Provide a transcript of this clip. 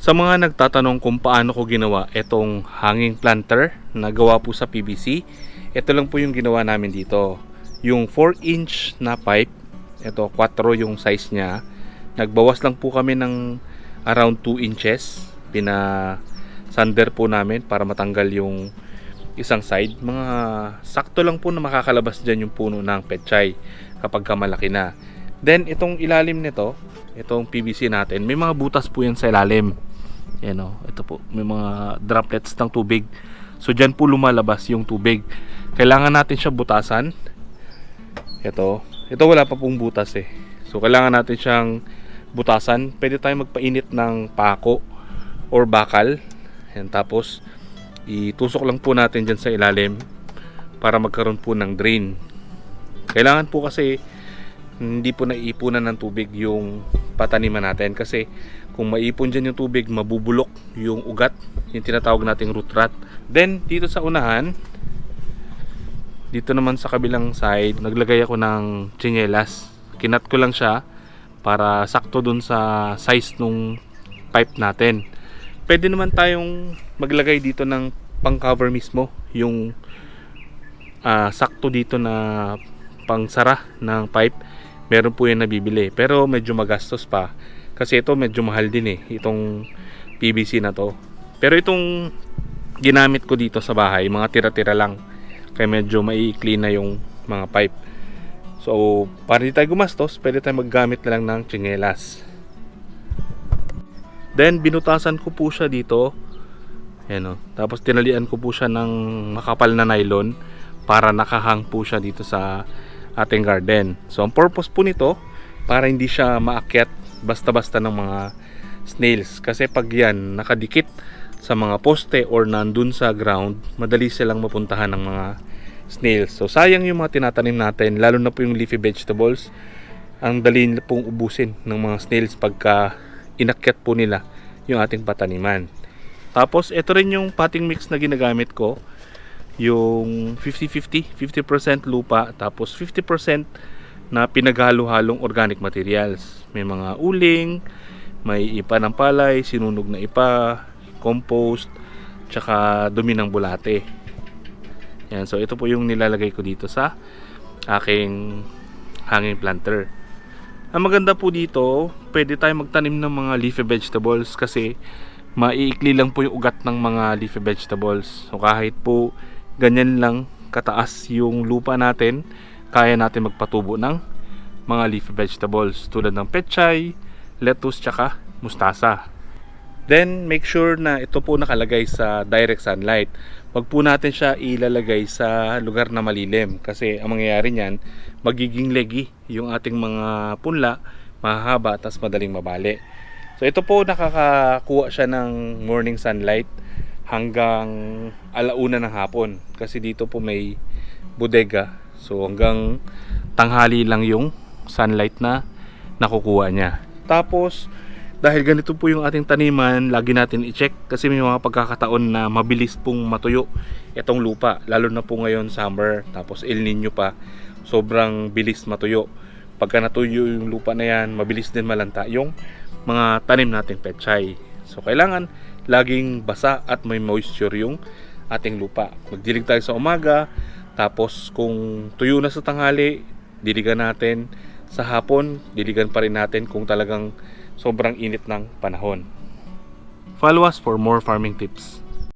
Sa mga nagtatanong kung paano ko ginawa itong hanging planter na gawa po sa PVC, ito lang po yung ginawa namin dito. Yung 4 inch na pipe, ito 4 yung size niya. Nagbawas lang po kami ng around 2 inches. Pina sander po namin para matanggal yung isang side. Mga sakto lang po na makakalabas dyan yung puno ng petchay kapag ka malaki na. Then itong ilalim nito, itong PVC natin, may mga butas po yan sa ilalim. Yan o, ito po, may mga droplets ng tubig. So dyan po lumalabas yung tubig. Kailangan natin siya butasan. Ito, ito wala pa pong butas eh. So kailangan natin siyang butasan. Pwede tayong magpainit ng pako or bakal. Yan, tapos itusok lang po natin dyan sa ilalim para magkaroon po ng drain. Kailangan po kasi hindi po naiipunan ng tubig yung pataniman natin kasi kung maipon dyan yung tubig mabubulok yung ugat yung tinatawag nating root rot. Then dito sa unahan dito naman sa kabilang side naglagay ako ng tsinelas kinat ko lang siya para sakto dun sa size nung pipe natin. Pwede naman tayong maglagay dito ng pang cover mismo yung ah, sakto dito na pangsara ng pipe. Meron po yan nabibili pero medyo magastos pa kasi ito medyo mahal din eh itong PVC na to. Pero itong ginamit ko dito sa bahay mga tira-tira lang. Kaya medyo maiikli na yung mga pipe. So para di tayo gumastos pwede tayo maggamit na lang ng tsinelas then binutasan ko po siya dito. Ayan o. Tapos tinalian ko po siya ng makapal na nylon para nakahang po siya dito sa ating garden. So ang purpose po nito para hindi siya maakyat basta-basta ng mga snails kasi pag yan nakadikit sa mga poste or nandun sa ground, madali silang mapuntahan ng mga snails. So sayang yung mga tinatanim natin, lalo na po yung leafy vegetables. Ang dali pong ubusin ng mga snails pagka inakyat po nila yung ating pataniman. Tapos ito rin yung potting mix na ginagamit ko yung 50-50, 50% lupa tapos 50% na pinaghalo-halong organic materials. May mga uling, may ipa ng palay, sinunog na ipa, compost, tsaka dumi ng bulate. Yan, so ito po yung nilalagay ko dito sa aking hanging planter. Ang maganda po dito, pwede tayo magtanim ng mga leafy vegetables kasi maiikli lang po yung ugat ng mga leafy vegetables. So kahit po ganyan lang kataas yung lupa natin, kaya natin magpatubo ng mga leafy vegetables tulad ng pechay, lettuce, tsaka mustasa. Then make sure na ito po nakalagay sa direct sunlight. Wag po natin siya ilalagay sa lugar na malilim kasi ang mangyayari niyan, magiging leggy yung ating mga punla, mahahaba at madaling mabali. So ito po nakakakuha siya ng morning sunlight hanggang alauna ng hapon kasi dito po may bodega. So hanggang tanghali lang yung sunlight na nakukuha niya. Tapos dahil ganito po yung ating taniman, lagi natin i-check kasi may mga pagkakataon na mabilis pong matuyo itong lupa. Lalo na po ngayon summer, tapos El Nino pa, sobrang bilis matuyo. Pagka natuyo yung lupa na yan, mabilis din malanta yung mga tanim nating pechay. So kailangan laging basa at may moisture yung ating lupa. Magdilig tayo sa umaga, tapos kung tuyo na sa tanghali, diligan natin. Sa hapon, diligan pa rin natin kung talagang sobrang init ng panahon. Follow us for more farming tips.